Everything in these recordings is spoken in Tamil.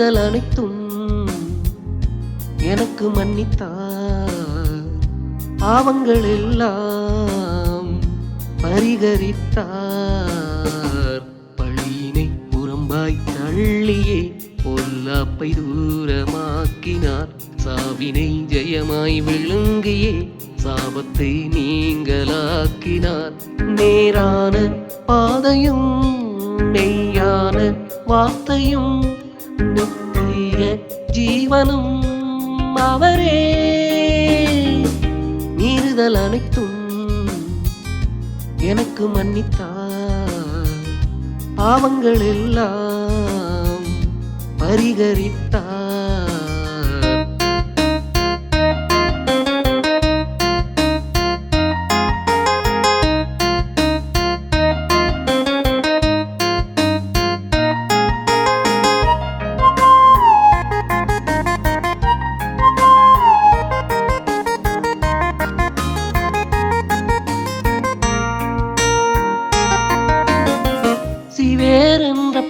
செய்தல் அனைத்தும் எனக்கு மன்னித்தார். பாவங்கள் எல்லாம் பரிகரித்தார். பழியினை புறம்பாய் தள்ளியே பொல்லாப்பை தூரமாக்கினார். சாவினை ஜெயமாய் விழுங்கியே சாபத்தை நீங்களாக்கினார் நேரான பாதையும் மெய்யான வார்த்தையும் நித்திய ஜீவனும் அவரே. மீறுதல் அனைத்தும் எனக்கு மன்னித்தார். பாவங்கள் எல்லாம் பரிகரித்தார்.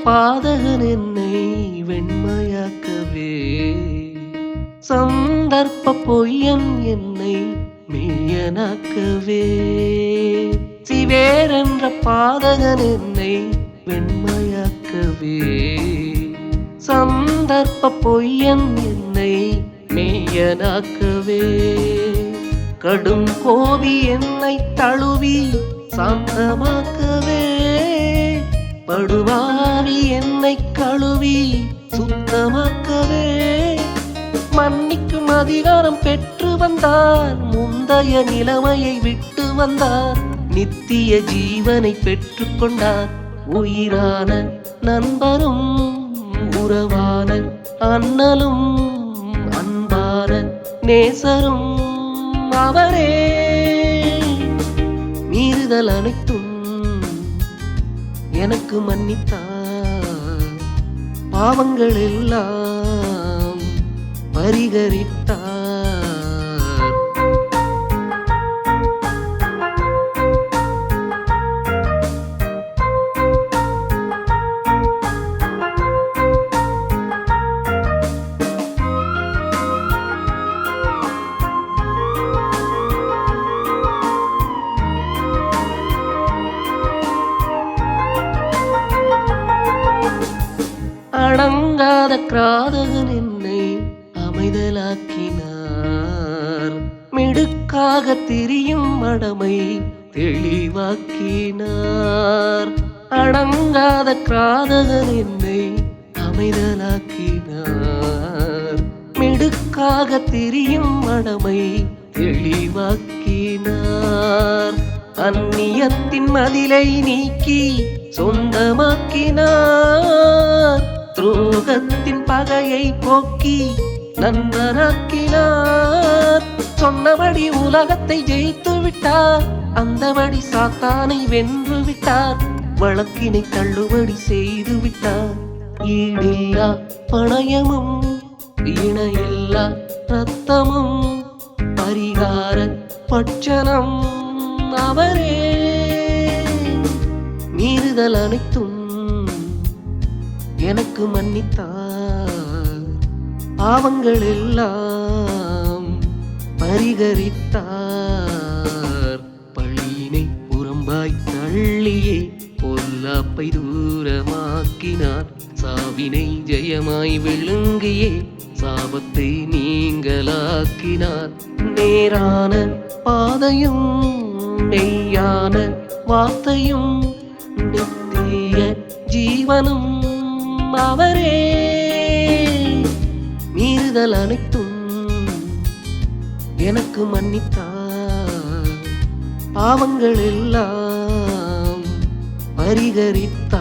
பாதகன் என்னை வெண்மையாக்கவே. சந்தர்ப்ப பொய்யன் என்னை மெய்யனாக்கவே. சிவேரென்ற பாதகன் என்னை வெண்மையாக்கவே. சந்தர்ப்ப பொய்யன் என்னை மெய்யனாக்கவே. கடும் கோபி என்னை தழுவி சாந்தமாக்க படுவாவி என்னை கழுவி சுத்தமாக்கவே. மன்னிக்கும் அதிகாரம் பெற்று வந்தார் முந்தைய நிலைமையை விட்டு வந்தார் நித்திய ஜீவனை பெற்றுக்கொண்டார் உயிரான நண்பரும் உறவான அண்ணலும் அன்பான நேசரும் அவரே. மீறுதல் அனைத்து எனக்கு மன்னித்தார். பாவங்கள் எல்லாம் பரிகரித்தார். அடங்காத கிராதகன் என்னை அமைதலாக்கினார். மிடுக்காக திரியும் மடமை தெளிவாக்கினார். அடங்காத கிராதகன் என்னை அமைதலாக்கினார். மிடுக்காக திரியும் மடமை தெளிவாக்கினார். அந்நியத்தின் மதிலை நீக்கி சொந்தமாக்கினார். துரோகத்தின் பகையை போக்கி நண்பனாக்கினார் சொன்னபடி உலகத்தை ஜெயித்து விட்டார். அந்தபடி சாத்தானை வென்று விட்டார். வழக்கினை தள்ளுபடி செய்து விட்டார். ஈடில்லா பணயமும் இணையில்லா ரத்தமும் பரிகார பட்சணம். அவரே மீறுதல் அனைத்தும் எனக்கு மன்னித்தார். பாவங்கள் எல்லாம் பரிகரித்தார். பழியினை புறம்பாய் தள்ளியே பொல்லாப்பை தூரமாக்கினார். சாவினை ஜெயமாய் விழுங்கியே சாபத்தை நீங்களாக்கினார் நேரான பாதையும் மெய்யான வார்த்தையும் நித்திய ஜீவனும் அவரே மீறுதல் அனைத்தும் எனக்கு மன்னித்தார். பாவங்கள் எல்லாம் பரிகரித்தார்.